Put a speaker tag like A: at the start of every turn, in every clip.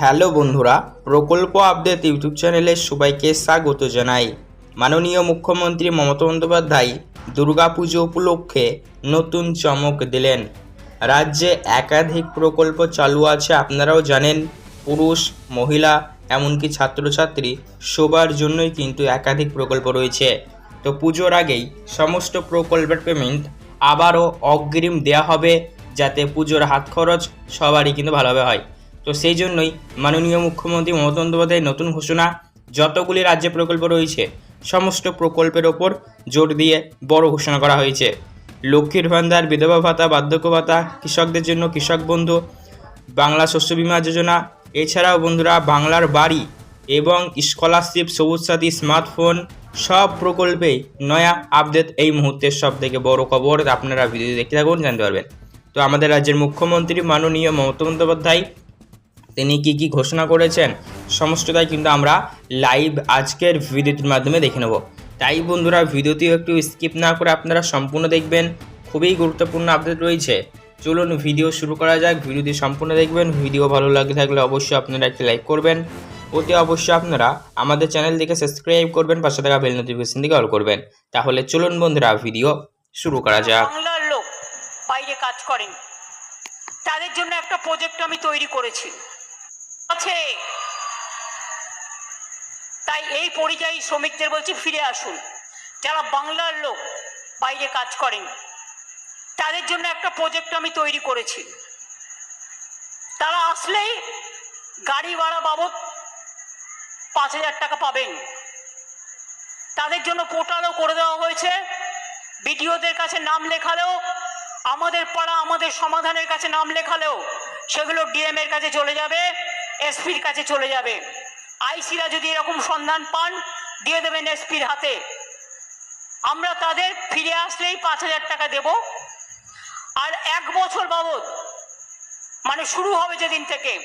A: Hello বন্ধুরা, প্রকল্প update YouTube চ্যানেলে সবাইকে স্বাগত জানাই। মাননীয় মুখ্যমন্ত্রী মমতা বন্দ্যোপাধ্যায় দুর্গাপুজো উপলক্ষে নতুন চমক দিলেন। রাজ্যে একাধিক প্রকল্প চালু আছে, আপনারাও জানেন, পুরুষ, মহিলা, এমনকি ছাত্রছাত্রী, সবার জন্যই কিন্তু একাধিক প্রকল্প রয়েছে। তো পুজোর আগেই সমস্ত প্রকল্পের পেমেন্ট আবারও অগ্রিম দেওয়া হবে, যাতে পুজোর হাত খরচ সবারই কিন্তু ভালোভাবে হয়। তো সেই জন্যই মাননীয় মুখ্যমন্ত্রী মমতা বন্দ্যোপাধ্যায়ের নতুন ঘোষণা যতগুলি রাজ্যে প্রকল্প রয়েছে, সমস্ত প্রকল্পের ওপর জোর দিয়ে বড় ঘোষণা করা হয়েছে। লক্ষ্মীর ভান্ডার, বিধবা ভাতা, বার্ধক্য ভাতা, কৃষকদের জন্য কৃষক বন্ধু, বাংলা শস্য বীমা যোজনা, এছাড়াও বন্ধুরা বাংলার বাড়ি এবং স্কলারশিপ সবুজ সাথী স্মার্টফোন সব প্রকল্পেই নয়া আপডেট এই মুহূর্তের সব থেকে বড় খবর আপনারা ভিডিও দেখতে থাকুন, জানতে পারবেন। তো আমাদের রাজ্যের মুখ্যমন্ত্রী মাননীয় মমতা বন্দ্যোপাধ্যায় তিনি কি কি ঘোষণা করেছেন? সমস্তটাই কিন্তু আমরা লাইভ আজকের ভিডিওটির মাধ্যমে দেখে নেব। তাই বন্ধুরা ভিডিওটিও একটু স্কিপ না করে আপনারা সম্পূর্ণ দেখবেন। খুবই গুরুত্বপূর্ণ আপডেট রয়েছে। চলুন ভিডিও শুরু করা যাক। ভিডিওটি সম্পূর্ণ দেখবেন। ভিডিও ভালো লাগে থাকলে অবশ্যই আপনারা একটি লাইক করবেন। অতি অবশ্যই আপনারা আমাদের চ্যানেল থেকে সাবস্ক্রাইব করবেন পাশে থাকা বেল নোটিফিকেশন দিকে অল করবেন। তাহলে চলুন বন্ধুরা ভিডিও শুরু করা যাক।
B: বাংলার লোক বাইরে কাজ করেন। তাদের জন্য একটা প্রজেক্ট আমি তৈরি করেছি। আছে। তাই এই পরিযায়ী শ্রমিকদের বলছি, ফিরে আসুন। যারা বাংলার লোক, বাইরে কাজ করেন, তাদের জন্য একটা প্রজেক্ট আমি তৈরি করেছি। তারা আসলেই গাড়ি ভাড়া বাবদ পাঁচ হাজার টাকা পাবেন। তাদের জন্য পোর্টালও করে দেওয়া হয়েছে। বিডিওদের কাছে নাম লেখালেও, আমাদের পাড়া, আমাদের সমাধানের কাছে নাম লেখালেও, সেগুলো ডিএম এর কাছে চলে যাবে। এসপির কাছে চলে যাবে। আইসিরা যদি এরকম সন্ধান পান, দিয়ে দেবেন এসপির হাতে। আমরা তাদের ফিরে আসলেই পাঁচ হাজার টাকা দেব। আর এক বছর বাবদ মানে শুরু হবে যেদিন থেকে,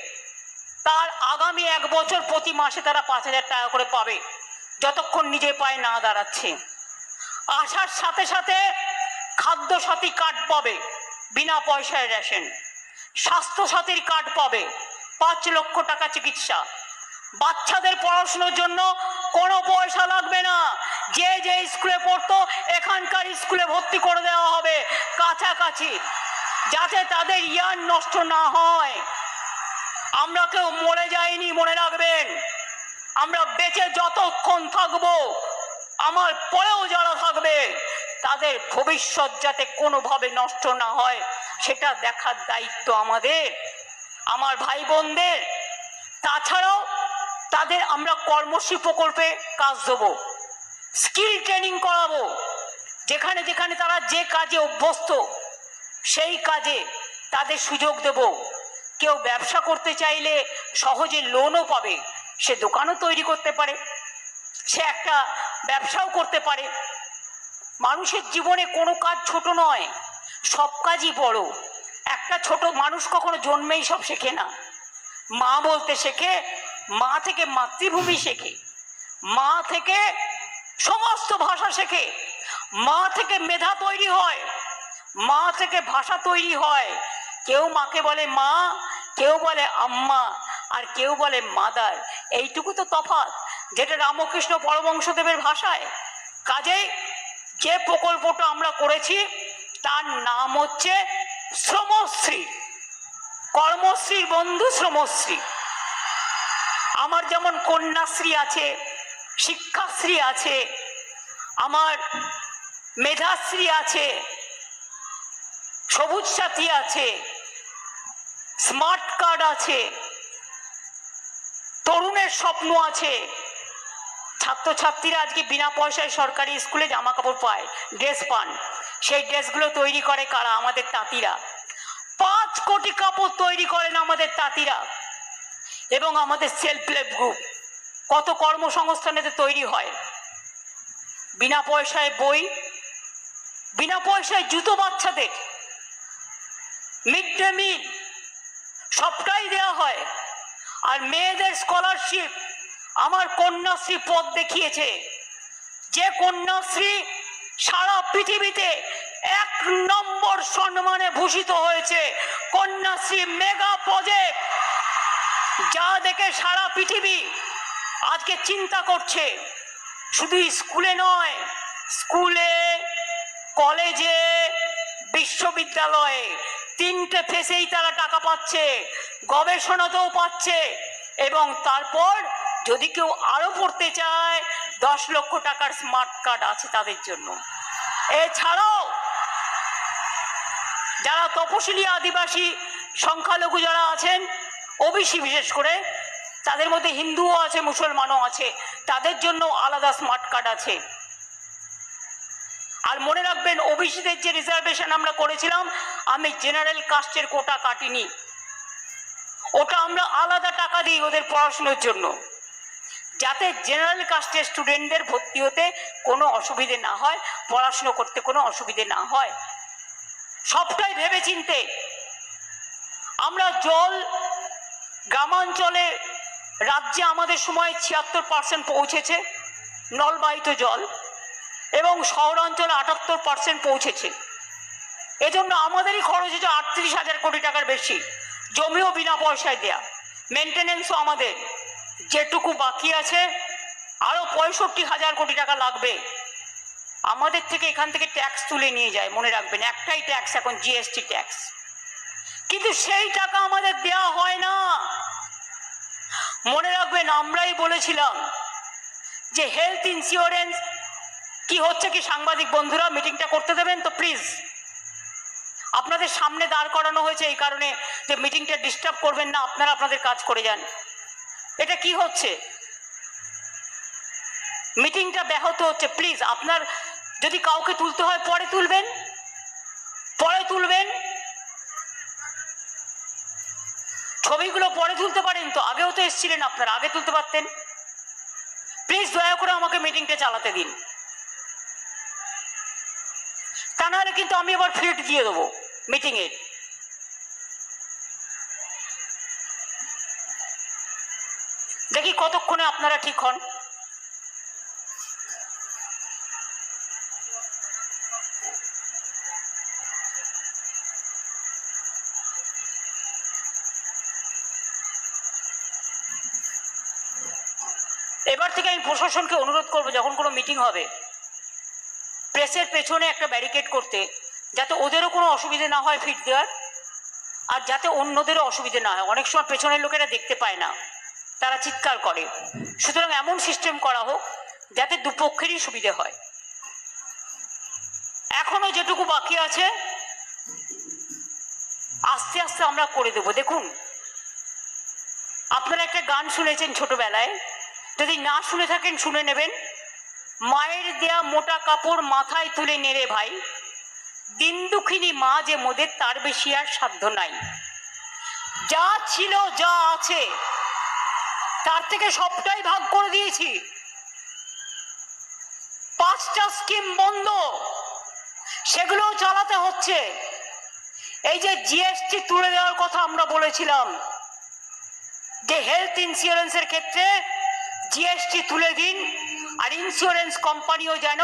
B: তার আগামী এক বছর প্রতি মাসে তারা পাঁচ হাজার টাকা করে পাবে, যতক্ষণ নিজে পায়ে না দাঁড়াচ্ছে। আসার সাথে সাথে খাদ্য সাথী কার্ড পাবে, বিনা পয়সায় রেশন। স্বাস্থ্য সাথীর কার্ড পাবে পাঁচ লক্ষ টাকা চিকিৎসা। বাচ্চাদের পড়াশোনার জন্য কোনো পয়সা লাগবে না। যে যে স্কুলে পড়তো, এখানকার স্কুলে ভর্তি করে দেওয়া হবে, কাছাকাছি, যাতে তাদের ইয়ার নষ্ট না হয়। আমরা কেউ মরে যাইনি, মনে রাখবেন। আমরা বেঁচে যতক্ষণ থাকব, আমার পরেও যারা থাকবে, তাদের ভবিষ্যৎ যাতে কোনোভাবে নষ্ট না হয়, সেটা দেখার দায়িত্ব আমাদের। আমার ভাই বোনদের তাছাড়াও তাদের আমরা কর্মশ্রী প্রকল্পে কাজ দেবো, স্কিল ট্রেনিং করাবো। যেখানে যেখানে তারা যে কাজে অভ্যস্ত, সেই কাজে তাদের সুযোগ দেব। কেউ ব্যবসা করতে চাইলে সহজে লোনও পাবে, সে দোকানও তৈরি করতে পারে, সে একটা ব্যবসাও করতে পারে। মানুষের জীবনে কোনো কাজ ছোট নয়, সব কাজই বড়। একটা ছোট মানুষ কখনো জন্মেই সব শেখে না। মা বলতে শেখে, মা থেকে মাতৃভূমি শেখে। মা থেকে সমস্ত ভাষা শেখে। মা থেকে মেধা তৈরি হয়। মা থেকে ভাষা তৈরি হয়। কেউ মাকে বলে মা, কেউ বলে আম্মা, আর কেউ বলে মাদার। এইটুকু তো তফাৎ, যেটা রামকৃষ্ণ পরমংশদেবের ভাষায়। কাজেই যে প্রকল্পটা আমরা করেছি, তার নাম হচ্ছে শ্রমশ্রী কর্মশ্রীর বন্ধু শ্রমশ্রী। আমার যেমন কন্যাশ্রী আছে, শিক্ষাশ্রী আছে, আমার মেধাশ্রী আছে, সবুজ সাথী আছে, স্মার্ট কার্ড আছে, তরুণের স্বপ্ন আছে। ছাত্রছাত্রীরা আজকে বিনা পয়সায় সরকারি স্কুলে জামা কাপড় পায়, ড্রেস পান। সেই ড্রেসগুলো তৈরি করে কারা? আমাদের তাঁতিরা। পাঁচ কোটি কাপড় তৈরি করেন আমাদের তাঁতিরা এবং আমাদের সেলফ হেল্প গ্রুপ কত কর্মসংস্থানেতে তৈরি হয়? বিনা পয়সায় বই, বিনা পয়সায় জুতো বাচ্চাদের। মিড ডে মিল সবটাই দেওয়া হয়। আর মেয়েদের স্কলারশিপ আমার কন্যাশ্রী পদ দেখিয়েছে। যে কন্যাশ্রী সারা পৃথিবীতে এক নম্বর সম্মানে ভূষিত হয়েছে কন্যাশ্রী মেগা প্রজেক্ট। যা দেখে সারা পৃথিবী আজকে চিন্তা করছে। শুধু স্কুলে নয়, স্কুলে, কলেজে, বিশ্ববিদ্যালয়ে তিনটে ফেসেই তারা টাকা পাচ্ছে, গবেষণাতেও পাচ্ছে এবং তারপর যদি কেউ আরও পড়তে চায়, দশ লক্ষ টাকার স্মার্ট কার্ড আছে তাদের জন্য। এছাড়াও যারা তপশিলি আদিবাসী সংখ্যালঘু যারা আছেন, ওবিসি বিশেষ করে, তাদের মধ্যে হিন্দুও আছে, মুসলমানও আছে, তাদের জন্য আলাদা স্মার্ট কার্ড আছে। আর মনে রাখবেন, ওবিসিদের যে রিজার্ভেশন আমরা করেছিলাম, আমি জেনারেল কাস্টের কোটা কাটিনি। ওটা আমরা আলাদা টাকা দিই ওদের পড়াশুনোর জন্য। যাতে জেনারেল কাস্টের স্টুডেন্টদের ভর্তি হতে কোনো অসুবিধে না হয়, পড়াশুনো করতে কোনো অসুবিধে না হয়। সবটাই ভেবে চিনতে আমরা জল গ্রামাঞ্চলে রাজ্যে আমাদের সময় ছিয়াত্তর পার্সেন্ট পৌঁছেছে, নলবাহিত জল, এবং শহরাঞ্চলে আটাত্তর পার্সেন্ট পৌঁছেছে। এজন্য আমাদেরই খরচ হচ্ছে আটত্রিশ হাজার কোটি টাকার বেশি, জমিও বিনা পয়সায় দেয়া। মেনটেনেন্সও আমাদের। যেটুকু বাকি আছে আরও পঁয়ষট্টি হাজার কোটি টাকা লাগবে। আমাদের থেকে এখান থেকে ট্যাক্স তুলে নিয়ে যায়, মনে রাখবেন, একটাই ট্যাক্স এখন জিএসটি ট্যাক্স কিন্তু সেই টাকা আমাদের দেয়া হয় না। মনে রাখবেন, আমরাই বলেছিলাম যে হেলথ ইন্স্যুরেন্স কি হচ্ছে কি? সাংবাদিক বন্ধুরা মিটিংটা করতে দেবেন তো প্লিজ আপনাদের সামনে দাঁড় করানো হয়েছে এই কারণে যে মিটিংটা ডিস্টার্ব করবেন না, আপনারা আপনাদের কাজ করে যান। এটা কি হচ্ছে? মিটিংটা ব্যাহত হচ্ছে প্লিজ আপনার যদি কাউকে তুলতে হয়, পরে তুলবেন। পরে তুলবেন। ছবিগুলো পরে তুলতে পারেন তো, আগেও তো এসেছিলেন আপনারা, আগে তুলতে পারতেন। প্লিজ দয়া করে আমাকে মিটিংটা চালাতে দিন। তা নাহলে কিন্তু আমি আবার ফিট দিয়ে দেবো মিটিংয়ের দেখি কতক্ষণে আপনারা ঠিক হন। এবার থেকে আমি প্রশাসনকে অনুরোধ করব, যখন কোনো মিটিং হবে, প্রেসের পেছনে একটা ব্যারিকেড করতে, যাতে ওদেরও কোনো অসুবিধে না হয় ফিট দেওয়ার, আর যাতে অন্যদেরও অসুবিধে না হয়। অনেক সময় পেছনের লোকেরা দেখতে পায় না। তারা চিৎকার করে। সুতরাং এমন সিস্টেম করা হোক যাতে দুপক্ষেরই সুবিধে হয়। এখনও যেটুকু বাকি আছে, আস্তে আস্তে আমরা করে দেবো। দেখুন, আপনারা একটা গান শুনেছেন ছোটবেলায়। যদি না শুনে থাকেন, শুনে নেবেন। মায়ের দেয়া মোটা কাপড় মাথায় তুলে নেড়ে ভাই। দিন দুঃখিনী মা যে মোদের, তার বেশি আর সাধ্য নাই। যা ছিল, যা আছে তার থেকে সবটাই ভাগ করে দিয়েছি। পাঁচটা স্কিম বন্ধ। সেগুলোও চালাতে হচ্ছে। এই যে জিএসটি তুলে দেওয়ার কথা আমরা বলেছিলাম, যে হেলথ ইন্স্যুরেন্সের ক্ষেত্রে জিএসটি তুলে দিন আর ইন্স্যুরেন্স কোম্পানিও যেন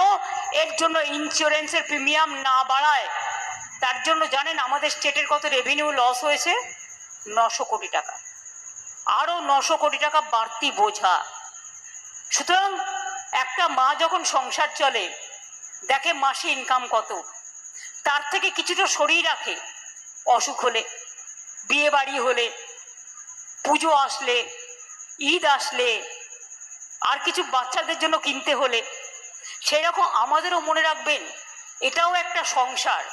B: এর জন্য ইন্স্যুরেন্সের প্রিমিয়াম না বাড়ায়। তার জন্য জানেন আমাদের স্টেটের কত রেভিনিউ লস হয়েছে? নশো কোটি টাকা। আরও নশো কোটি টাকা বাড়তি বোঝা। সুতরাং একটা মা যখন সংসার চলে, দেখে মাসে ইনকাম কত, তার থেকে কিছুটা সরিয়ে রাখে। অসুখ হলে, বিয়ে বাড়ি হলে, পুজো আসলে, ঈদ আসলে, আর কিছু বাচ্চাদের জন্য কিনতে হলে সেই রকম আমাদেরও মনে রাখবেন, এটাও একটা সংসার।